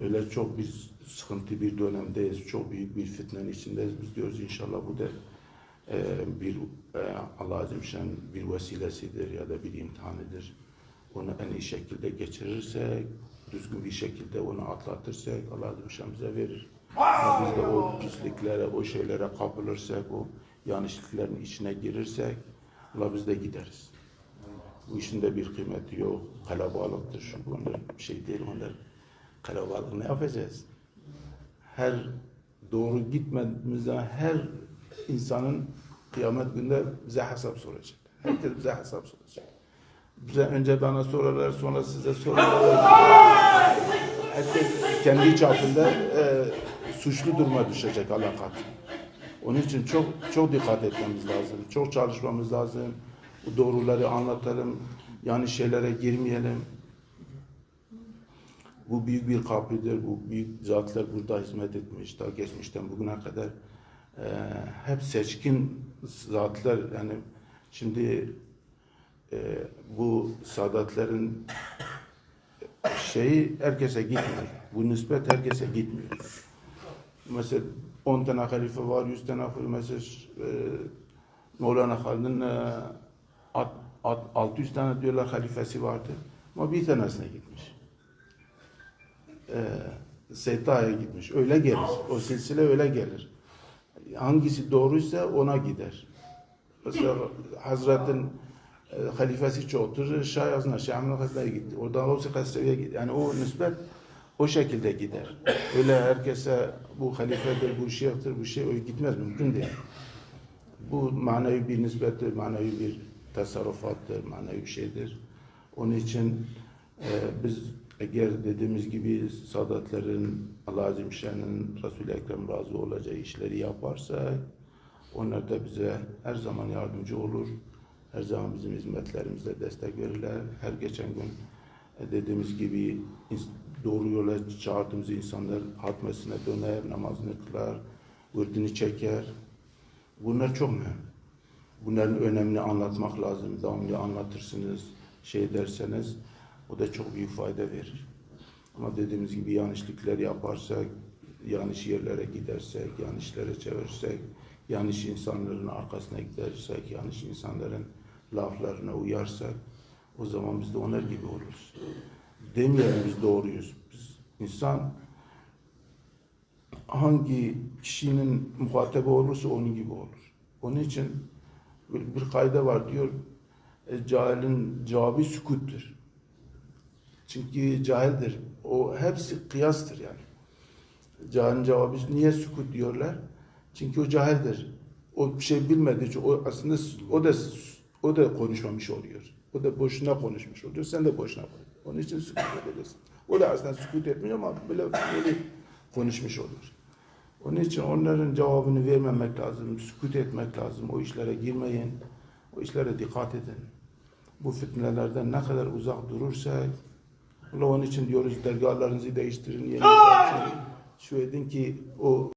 öyle çok bir sıkıntı bir dönemdeyiz. Çok büyük bir fitnenin içindeyiz. Biz diyoruz inşallah bu da e, bir e, Allah Azim Şan bir vesilesidir ya da bir imtihanıdır. Onu en iyi şekilde geçirirsek, düzgün bir şekilde onu atlatırsak Allah Azim Şan bize verir. Ama biz de o pisliklere, o şeylere kapılırsak, o yanlışlıkların içine girirsek Allah biz de gideriz. Bu işin de bir kıymeti yok. Kalabalıktır şu onlar bir şey değil onlar. Kalabalık ne yapacağız? Her doğru gitmediğimizde her insanın kıyamet günde bize hesap soracak. Herkes bize hesap soracak. Bize önce bana sorarlar sonra size sorarlar. Herkes kendi çapında e, suçlu duruma düşecek Allah katında. Onun için çok çok dikkat etmemiz lazım. Çok çalışmamız lazım. Doğruları anlatalım. Yani şeylere girmeyelim. Bu büyük bir kapıdır. Bu büyük zatlar burada hizmet etmiş. Daha geçmişten bugüne kadar e, hep seçkin zatlar. Yani şimdi e, bu sadatların şeyi herkese gitmiyor. Bu nispet herkese gitmiyor. Mesela 10 tane halife var, 100 tane halife. Mesela e, Mevlana Halid'in e, at- at- 600 tane diyorlar halifesi vardı. Ama bir tanesine gitmiş. E, Setta'ya gitmiş. Öyle gelir. O silsile öyle gelir. Hangisi doğruysa ona gider. Mesela Hazret'in e, halifesi çoktur. Şah Yazına, Şah Ahmet Hasan'a gitti. Oradan Gavsi Kasrevi'ye gitti. Yani o nispet o şekilde gider. Öyle herkese bu halifedir, bu şeyhtir, bu şey öyle gitmez. Mümkün değil. Bu manevi bir nispettir, manevi bir tasarrufattır, manevi bir şeydir. Onun için e, biz eğer dediğimiz gibi sadatların, Allah Azim Şan'ın, Resul-i Ekrem razı olacağı işleri yaparsak, onlar da bize her zaman yardımcı olur. Her zaman bizim hizmetlerimizde destek verirler. Her geçen gün e, dediğimiz gibi doğru yola çağırdığımız insanlar hatmesine döner, namazını kılar, vırdını çeker. Bunlar çok mühim. Bunların önemini anlatmak lazım. Devamlı anlatırsınız, şey derseniz o da çok büyük fayda verir. Ama dediğimiz gibi yanlışlıklar yaparsak, yanlış yerlere gidersek, yanlışlara çevirirsek, yanlış insanların arkasına gidersek, yanlış insanların laflarına uyarsak o zaman biz de onlar gibi oluruz. Demeyelim biz doğruyuz. Biz insan hangi kişinin muhatabı olursa onun gibi olur. Onun için bir kayda var diyor, e, cahilin cevabı sükuttur. Çünkü cahildir. O hepsi kıyastır yani. Cahilin cevabı niye sükut diyorlar? Çünkü o cahildir. O bir şey bilmediği için o aslında o da o da konuşmamış oluyor. O da boşuna konuşmuş oluyor. Sen de boşuna konuş. Onun için sükut edeceksin. O da aslında sükut etmiyor ama böyle böyle konuşmuş oluyor. Onun için onların cevabını vermemek lazım, sükut etmek lazım. O işlere girmeyin, o işlere dikkat edin. Bu fitnelerden ne kadar uzak durursak, onun için diyoruz dergahlarınızı değiştirin, yeni şu edin ki o